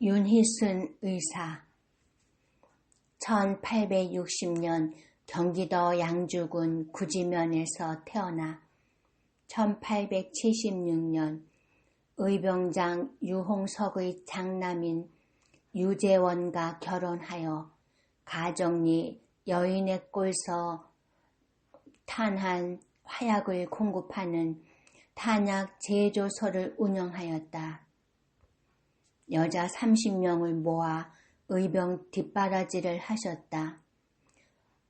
윤희순 의사 1860년 경기도 양주군 구지면에서 태어나 1876년 의병장 유홍석의 장남인 유재원과 결혼하여 가정리 여인의 꼴서 탄한 화약을 공급하는 탄약 제조소를 운영하였다. 여자 30명을 모아 의병 뒷바라지를 하셨다.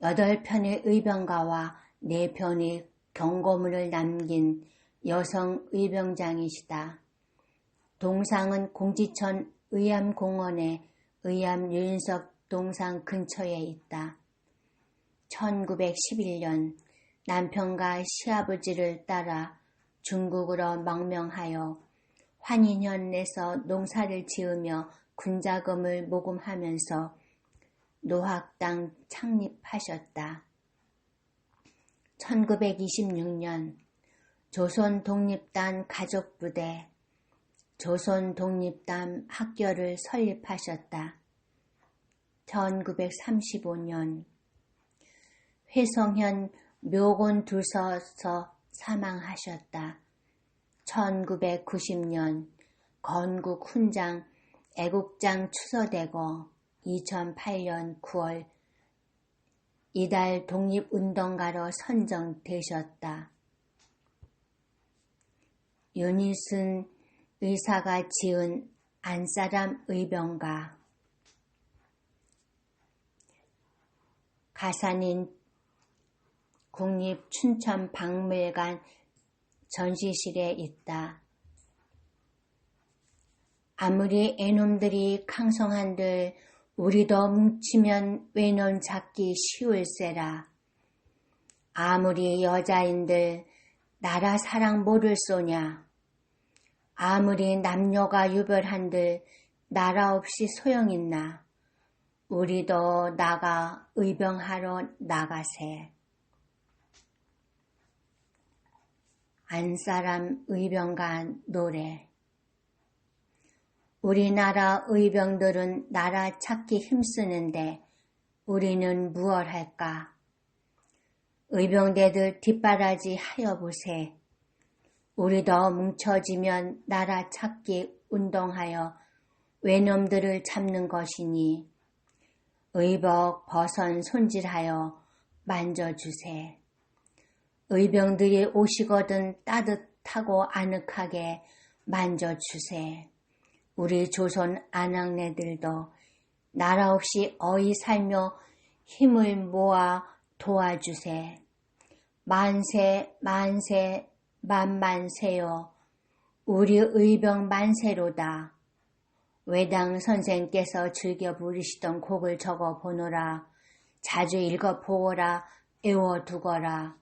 8편의 의병가와 4편의 경고문을 남긴 여성 의병장이시다. 동상은 공지천 의암공원에 의암 유인석 동상 근처에 있다. 1911년 남편과 시아버지를 따라 중국으로 망명하여 환인현에서 농사를 지으며 군자금을 모금하면서 노학당 창립하셨다. 1926년 조선 독립단 가족부대 조선 독립단 학교를 설립하셨다. 1935년 회성현 묘곤 두서서 사망하셨다. 1990년 건국 훈장 애국장 추서되고 2008년 9월 이달 독립운동가로 선정되셨다. 윤희순 의사가 지은 안사람 의병가 가산인 국립춘천박물관 전시실에 있다. 아무리 애놈들이 강성한들 우리도 뭉치면 외놈 잡기 쉬울세라. 아무리 여자인들 나라 사랑 모를 쏘냐. 아무리 남녀가 유별한들 나라 없이 소용있나. 우리도 나가 의병하러 나가세. 안사람 의병관 노래 우리나라 의병들은 나라 찾기 힘쓰는데 우리는 무얼 할까? 의병대들 뒷바라지 하여 보세. 우리도 뭉쳐지면 나라 찾기 운동하여 외놈들을 잡는 것이니 의복 버선 손질하여 만져주세. 의병들이 오시거든 따뜻하고 아늑하게 만져주세. 우리 조선 아낙네들도 나라 없이 어이 살며 힘을 모아 도와주세. 만세 만세 만만세요. 우리 의병 만세로다. 외당 선생께서 즐겨 부르시던 곡을 적어 보노라. 자주 읽어 보거라. 애워 두거라.